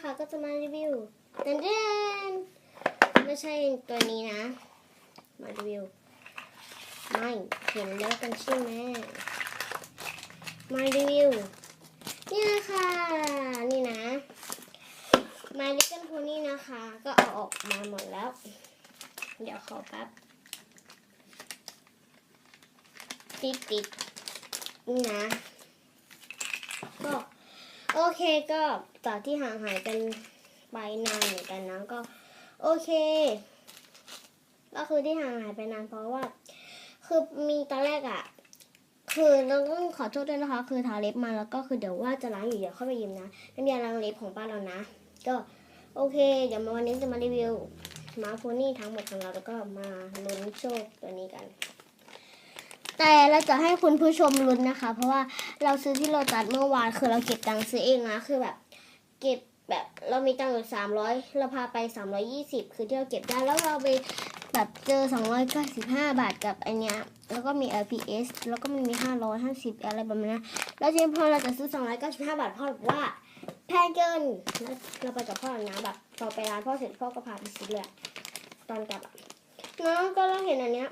นะคะก็จะมารีวิวเดนเดนไม่ใช่ตัวนี้นะ มารีวิว ไม่เห็นแล้วกันใช่ไหมมารีวิว นี่นะคะนี่นะ My Little Pony นะคะ ก็เอาออกมาหมดแล้ว เดี๋ยวขอแป๊บติดติดนี่นะ ก็ โอเคก็จากที่ห่างหายกันไปนานเหมือนกันนะก็ โอเค ก็คือที่ห่างหายไปนานเพราะว่า คือมีตอนแรกอะ่ะ คือเราต้องขอโทษด้วยนะคะ คือทาเล็บมาแล้วก็คือเดี๋ยวว่าจะล้างอยู่เดี๋ยวเข้าไปยืมนะน้ำยาล้างเล็บของป้าเรานะ ก็โอเค เดี๋ยวมาวันนี้จะมารีวิวมาโพนี่ทั้งหมดของเราแล้วก็มาลุ้นโชคตัวนี้กัน แต่เราจะให้คุณผู้ชมลุ้นนะคะ เพราะว่าเราซื้อที่โลตัสเมื่อวานคือเราเก็บตังค์ซื้อเองนะคือแบบ เก็บแบบเรามีตังค์อยู่สามร้อยเราพาไปสามร้อยี่สิบคือที่เราเก็บได้แล้วเราไปแบบเจอสองร้อยเก้าสิบห้าบาทกับอันเนี้ยแล้วก็มี LPS แล้วก็มันมีห้าร้อยห้าสิบอะไรแบบนี้นแล้วทีนี้พอเราจะซื้อสองร้อยเก้าสิบห้าบาทพ่อบอกว่าแพงเกินแล้วเราไปกับพ่อนะแบบพอไปร้านพ่อเสร็จพ่อก็พาไปซื้อเลยตอนกลับน้องก็เราเห็นอันเนี้ย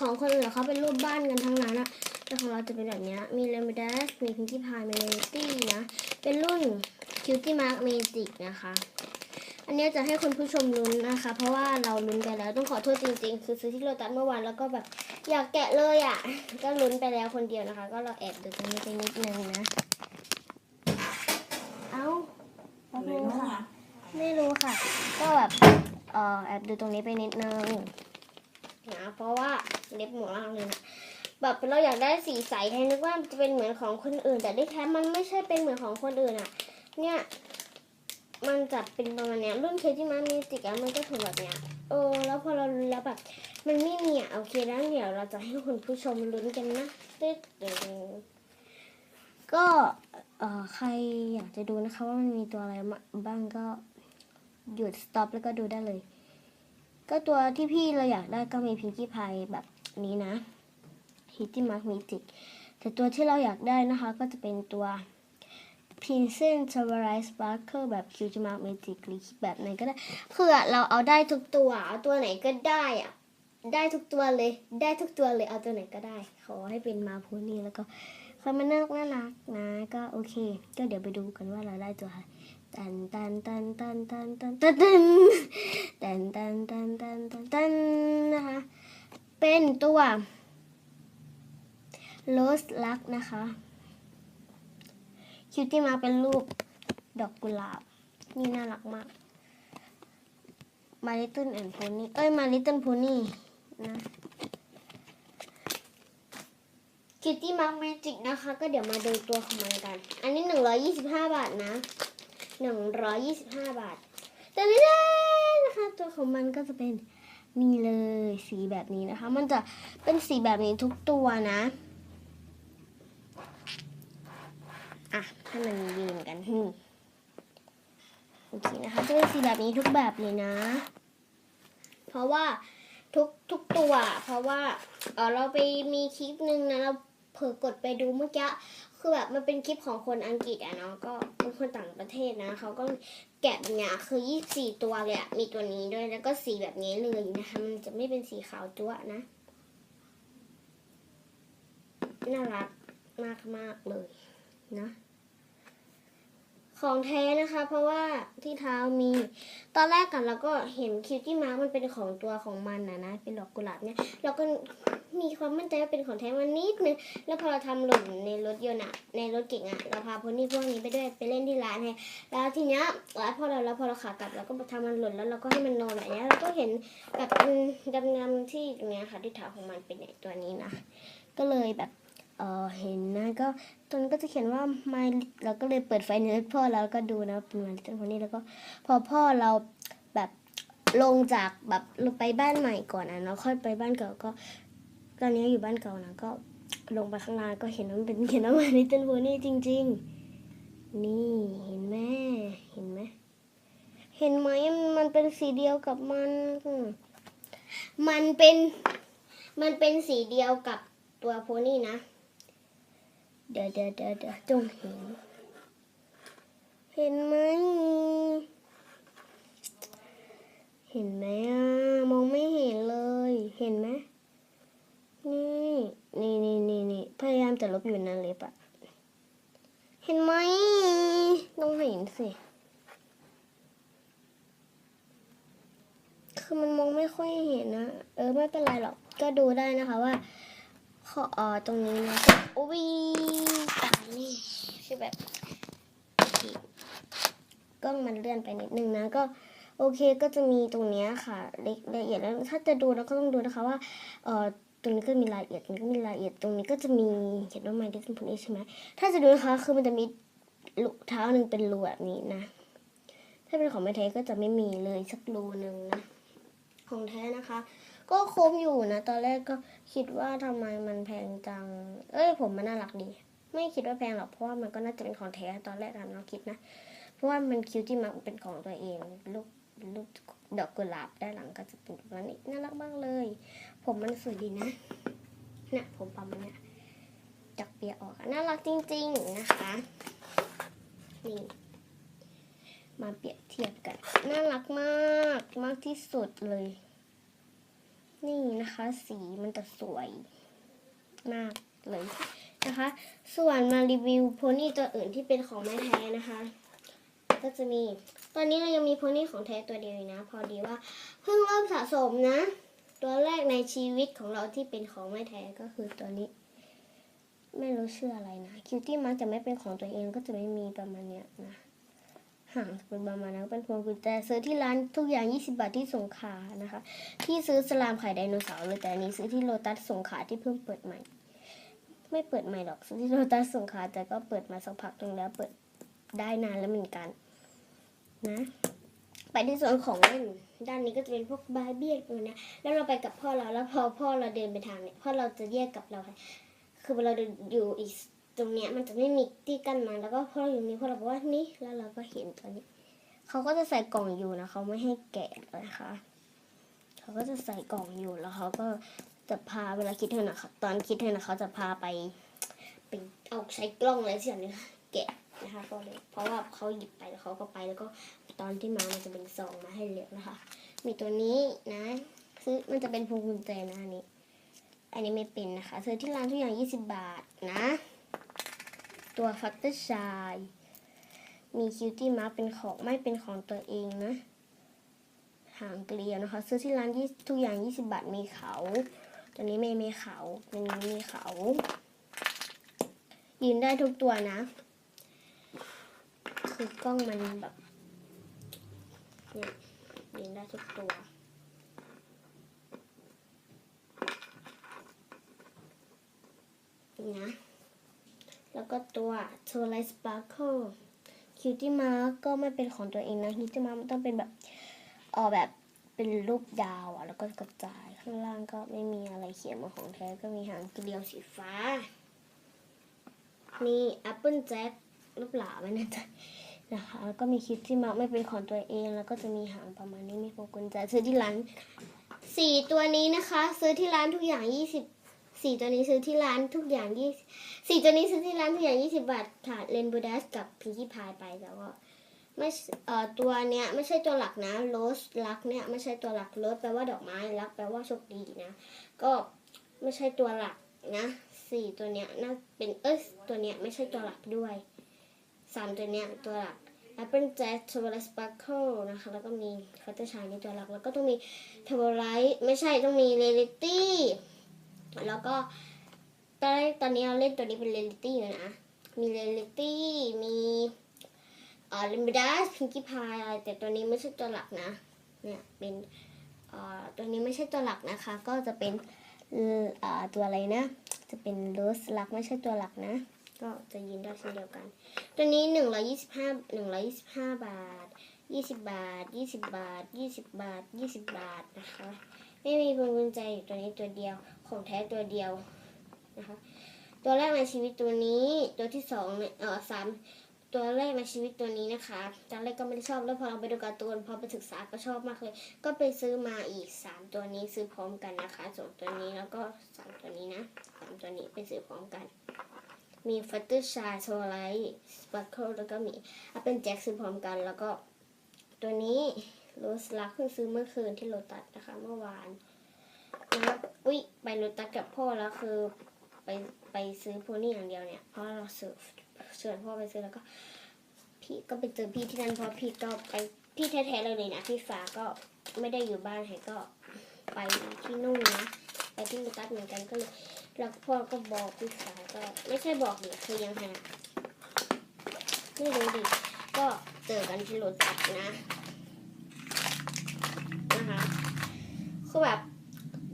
ของคนอื่นเขาเป็นรูปบ้านกันทั้งนั้นอะแต่ของเราจะเป็นแบบนี้มีเลมิดัสมีพิงกี้พายมีเลตี้นะ เป็นรุ่นคิวตี้มาร์กเมจิกนะคะ อันนี้จะให้คุณผู้ชมลุ้นนะคะ เพราะว่าเราลุ้นกันแล้วต้องขอโทษจริงๆ คือซื้อที่โลตัสเมื่อวานแล้วก็แบบอยากแกะเลยอะ่ะ ก็ลุ้นไปแล้วคนเดียวนะคะ ก็เราแอบดูตรงนี้ไปนิดนึงนะ เอ้าแป๊บนึงค่ะ ไม่รู้ค่ะ ก็แบบเออแอบดูตรงนี้ไปนิดนึงนะเพราะว่า เล็บหมูล่างเลยนะแบบเราอยากได้สีใสให้นึกว่าจะเป็นเหมือนของคนอื่น แต่ที่แท้มันไม่ใช่เป็นเหมือนของคนอื่นอะ เนี่ย มันจะเป็นประมาณเนี้ยรุ่นเคที่มามีติกอะมันก็ถูกแบบเนี้ยเออแล้วพอเราลุ้นแล้วแบบ มันไม่มีอะโอเคแล้วเดี๋ยวเราจะให้คุณผู้ชมลุ้นกันนะตึ๊ดก็เอ่อใครอยากจะดูนะคะว่ามันมีตัวอะไรบ้างก็หยุดสต็อปแล้วก็ดูได้เลย ก็ตัวที่พี่เราอยากได้ก็มีพิงกี้พายแบบ นี้นะฮิตตี้มาร์กมิติกแต่ตัวที่เราอยากได้นะคะก็จะเป็นตัว p i n c e n t a v a r i Sparkle แบบ q t Mark Magic หรือแบบไหนก็ได้คืออเราเอาได้ทุกตัว เอาตัวไหนก็ได้อะได้ทุกตัวเลย ได้ทุกตัวเลย เอาตัวไหนก็ได้ ขอให้เป็นมาโพนี่แล้วก็คอยมาน่ารักน่ารักนะ ก็โอเค ก็เดี๋ยวไปดูกันว่าเราได้ตัวอะไรตันตันตันตันตันตันตันตันตันตันตันตันตันตันนะคะ เป็นตัว Rose Luck นะคะคิวตี้มาเป็นรูปดอกกุหลาบ นี่น่ารักมาก มาลิตเติ้ลแอนด์โพนี่เอ้ยมาลิตเติ้ลโพนี่นะคิวตี้มาร์กเมจิกนะคะ ก็เดี๋ยวมาดูตัวของมันกัน อันนี้หนึ่งร้อยี่สิบห้าบาทนะหนึ่งร้อยี่สิบห้าบาทแต่นี่เลยนะคะ ตัวของมันก็จะเป็น นี่เลยสีแบบนี้นะคะ มันจะเป็นสีแบบนี้ทุกตัวนะ อะให้มันยืนกันนี่โอเคนะคะจะเป็นสีแบบนี้ทุกแบบเลยนะ เพราะว่าทุกทุกตัว เพราะว่าเออเราไปมีคลิปหนึ่งนะเราเผลอกดไปดูเมื่อกี้ คือแบบมันเป็นคลิปของคนอังกฤษอะเนาะก็เป็นคนต่างประเทศนะเขาก็แกะแบบเนี้ยคือยี่สี่ตัวเลยอะมีตัวนี้ด้วยแล้วก็สีแบบนี้เลยนะคะ มันจะไม่เป็นสีขาวจั๊วนะน่ารักมากมากเลยนะ ของแท้นะคะ เพราะว่าที่เท้ามี ตอนแรกกันเราก็เห็นคิวตี้มาร์มันเป็นของตัวของมันนะนะ เป็นดอกกุหลาบเนี่ยเราก็มีความมั่นใจว่าเป็นของแท้มันนิดนึงแล้วพอเราทำหล่นในรถยนต์อะในรถเก่งอะเราพาพวกนี้พวกนี้ไปด้วยไปเล่นที่ร้านไงแล้วทีเนี้ยแล้วพอเราแล้วพอเราขากลับเราก็ทำมันหล่นแล้วเราก็ให้มันนอนแบบเนี้ยเราก็เห็นแบบดำดำๆที่ตรงเนี้ยค่ะที่เท้าของมันเป็นไอ้ตัวนี้นะก็เลยแบบ เออเห็นนะก็ตรงนั้ก็จะเขียนว่า my เราก็เลยเปิดไฟในรถพ่อแล้วก็ดูนะเป็นมาลิตเติ้ลคนนี้แล้วก็พอพ่อเราแบบลงจากแบบลงไปบ้านใหม่ก่อนนะเนาะค่อยไปบ้านเก่าก็ ตอนนี้อยู่บ้านเก่านะก็ลงไปข้างล่างก็เห็นว่ามันเป็นเขียนว่ามาลิตเติ้ลโพนี่จริง ๆ นี่เห็นไหมเห็นไหมเห็นไหมมันเป็นสีเดียวกับมัน มันเป็น มันเป็นสีเดียวกับตัวโพนี่นะ เดี๋ยวเดี๋ยวเดี๋ยวเดี๋ยวจงเห็น เห็นไหม เห็นไหมอะมองไม่เห็นเลย เห็นไหมนี่นี่นี่นี่นี่พยายามจะลบอยู่นะเล็บอะเห็นไหมต้องเห็นสิคือมันมองไม่ค่อยเห็นนะ เออไม่เป็นไรหรอก ก็ดูได้นะคะว่าขอออตรงนี้นะ โอ้ยตานี่คือแบบกล้องมันเลื่อนไปนิดนึงนะก็โอเคก็จะมีตรงเนี้ยค่ะเล็ละเอียดแล้วถ้าจะดูเราก็ต้องดูนะคะว่าเอ่อตรงนี้ก็มีรายละเอียดตรงนี้ก็มีรายละเอียดตรงนี้ก็จะมีเขียนว่า my distant police ใช่ไหมถ้าจะดูนะคะคือมันจะมีลูกเท้าหนึ่งเป็นรูแบบนี้นะ ถ้าเป็นของไม่แท้ก็จะไม่มีเลยสักรูหนึ่งนะ ของแท้นะคะ ก็ครบอยู่นะ ตอนแรกก็คิดว่าทำไมมันแพงจัง เอ้ย ผมมันน่ารักดี ไม่คิดว่าแพงหรอกเพราะว่ามันก็น่าจะเป็นของแท้ตอนแรกอะเราคิดนะ เพราะว่ามันคิวที่มันเป็นของตัวเองลูกลูกดอกกุหลาบด้านหลังก็จะเป็นแบบนี้น่ารักมากเลย ผมมันสวยดีนะเนี่ยผมปั๊มมันเนี่ยจับเปียออกน่ารักจริง ๆ นะคะนี่ มาเปรียบเทียบกัน น่ารักมากมากที่สุดเลย นี่นะคะ สีมันจะสวยมากเลยนะคะ ส่วนมารีวิวโพนี่ตัวอื่นที่เป็นของแม่แท้นะคะ ก็จะมี ตอนนี้เรายังมีโพนี่ของแท้ตัวเดียวอยู่นะ พอดีว่าเพิ่งเริ่มสะสมนะ ตัวแรกในชีวิตของเราที่เป็นของแม่แท้ก็คือตัวนี้ ไม่รู้ชื่ออะไรนะ คิวตี้มักจะไม่เป็นของตัวเองก็จะไม่มีประมาณเนี้ยนะ ห่างเป็นประมาณนั้นเป็นพวงกุญแจซื้อที่ร้านทุกอย่าง 20 บาทที่สงขานะคะ ที่ซื้อสลามไข่ไดโนเสาร์เลยแต่อันนี้ซื้อที่โลตัสสงขาที่เพิ่งเปิดใหม่ ไม่เปิดใหม่หรอกซื้อที่โลตัสสงขาแต่ก็เปิดมาสักพักนึงแล้วเปิดได้นานแล้วเหมือนกันนะไปที่ส่วนของเล่นด้านนี้ก็จะเป็นพวกบาร์บี้อะไรนะแล้วเราไปกับพ่อเราแล้วพอพ่อเราเดินไปทางเนี่ยพ่อเราจะแยกกับเราค่ะคือเราเดินอยู่อีก ตรงเนี้ยมันจะไม่มีที่กั้นมาแล้วก็พอเราอยู่นี้พอเราบอกว่านี่แล้วเราก็เห็นตัวนี้ เขาก็จะใส่กล่องอยู่นะเขาไม่ให้แกะนะคะเขาก็จะใส่กล่องอยู่แล้วเขาก็จะพาเวลาคิดเธอนะเขาตอนคิดเธอนะเขาจะพาไปไปเอาใช้กล้องอะไรสักอย่งนึงแกะนะคะก็เลยเพราะว่าเขาหยิบไปแล้วเขาก็ไปแล้วก็ตอนที่มามันจะเป็นซองมาให้เลือกนะคะ มีตัวนี้นะซื้อมันจะเป็นพวงกุญแจนะอันนี้ อันนี้ไม่เป็นนะคะซื้อที่ร้านทุกอย่าง 20 บาทนะ ตัวฟัตเตอร์ชายมีคิวตี้มาร์เป็นของไม่เป็นของตัวเองนะหางเกลียวนะคะ ซื้อที่ร้านทุกอย่าง 20 บาทมีเขาตัวนี้ไม่มีเขาตัวนี้มีเขา ยืนได้ทุกตัวนะ คือกล้องมันแบบเนี่ยยืนได้ทุกตัวนะ แล้วก็ตัว t o l i g h t Sparkle Cutie Mark ก็ไม่เป็นของตัวเองนะ Cutie Mark มันต้องเป็นแบบเออแบบเป็นรูปดาวอะแล้วก็กระจายข้างล่างก็ไม่มีอะไรเขียนมาของแท้ก็มีหางเกลียวสีฟ้า นี่ Apple Jack รูปหลาไม่แน่ใจนะคะแล้วก็มีคิดที่มาไม่เป็นของตัวเอง แล้วก็จะมีหางประมาณนี้มีพวงกุญแจซื้อที่ร้านสี่ตัวนี้นะคะ ซื้อที่ร้านทุกอย่างยี่สิบ สี่ตัวนี้ซื้อที่ร้านทุกอย่างยี่สี่ตัวนี้ซื้อที่ร้านทุกอย่างยี่สิบบาทค่ะเลนบูดัสกับพิงกี้พายไปแต่ว่าไม่เอ่อตัวเนี้ยไม่ใช่ตัวหลักนะโรสลักเนี่ยไม่ใช่ตัวหลักโรสแปลว่าดอกไม้ลักแปลว่าโชคดีนะก็ไม่ใช่ตัวหลักนะสี่ตัวเนี้ยน่าเป็นเอ้ยตัวเนี้ยไม่ใช่ตัวหลักด้วยสามตัวเนี้ยตัวหลัก Apple Jack t o w e l i g h t Sparkle นะคะแล้วก็มีคัตเตอร์ชายในตัวหลักแล้วก็ต้องมี t o w e l i g h t ไม่ใช่ต้องมี Reality แล้วก็ตอนตอนนี้เราเล่นตัวนี้เป็น Reality อยู่นะ มี Reality มีเอ่อ Limbidas Pinkie Pie อะไรแต่ตัวนี้ไม่ใช่ตัวหลักนะ เนี่ยเป็นเอ่อตัวนี้ไม่ใช่ตัวหลักนะคะ ก็จะเป็นเอ่อตัวอะไรนะ จะเป็น Rose หลักไม่ใช่ตัวหลักนะ ก็จะยืนได้เช่นเดียวกัน ตัวนี้หนึ่งร้อยยี่สิบห้าหนึ่งร้อยยี่สิบห้าบาทยี่สิบบาทยี่สิบบาทยี่สิบบาทยี่สิบบาทนะคะ ไม่มีพวงกุญแจอยู่ตัวนี้ตัวเดียว ของแท้ตัวเดียวนะคะ ตัวแรกในชีวิตตัวนี้ ตัวที่สองเนี่ยเออสามตัวแรกในชีวิตตัวนี้นะคะตอนแรกก็ไม่ได้ชอบแล้วพอเราไปดูการ์ตูนพอไปศึกษาก็ชอบมากเลย ก็ไปซื้อมาอีกสามตัวนี้ซื้อพร้อมกันนะคะสองตัวนี้แล้วก็สามตัวนี้นะสามตัวนี้ไปซื้อพร้อมกัน มีฟัตเตอร์ชาโชไลท์สปาร์เคิลแล้วก็มีอัปเป็นแจ็คซื้อพร้อมกันแล้วก็ ตัวนี้ โรสลักเพิ่งซื้อเมื่อคืนที่โรตัสนะคะ เมื่อวานนะครับอุ๊ยไปโรตัสกับพ่อแล้วคือไปไปซื้อโพนี่อย่างเดียวเนี่ยเพราะเราซื้อเชิญพ่อไปซื้อแล้วก็ พี่ก็ไปเจอพี่ที่นั่นเพราะพี่ก็ไปพี่แท้ๆเลยเลยนะพี่ฟ้าก็ไม่ได้อยู่บ้านให้ก็ไปที่นู่นนะไปที่โรตัสเหมือนกันก็เลยแล้วพ่อก็บอกพี่ฟ้าก็ไม่ใช่บอกดิคือยังไงนะไม่รู้ดิก็เจอกันที่โรตัสนะ คือแบบ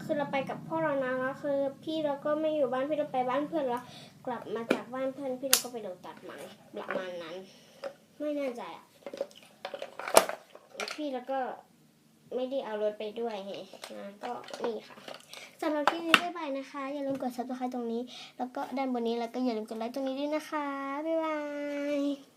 คือเราไปกับพ่อเรานะแล้วคือ พี่เราก็ไม่อยู่บ้านพี่เราไปบ้านเพื่อนแล้วกลับมาจากบ้านเพื่อนพี่เราก็ไปโดนตัดมันประมาณนั้น ไม่แน่ใจอะพี่แล้วก็ไม่ได้เอารถไปด้วยไงนะก็นี่ค่ะสำหรับที่นี้บ๊ายบายนะคะ อย่าลืมกด subscribe ตรงนี้ แล้วก็ด้านบนนี้แล้วก็อย่าลืมกดไลค์ตรงนี้ด้วยนะคะ บ๊ายบาย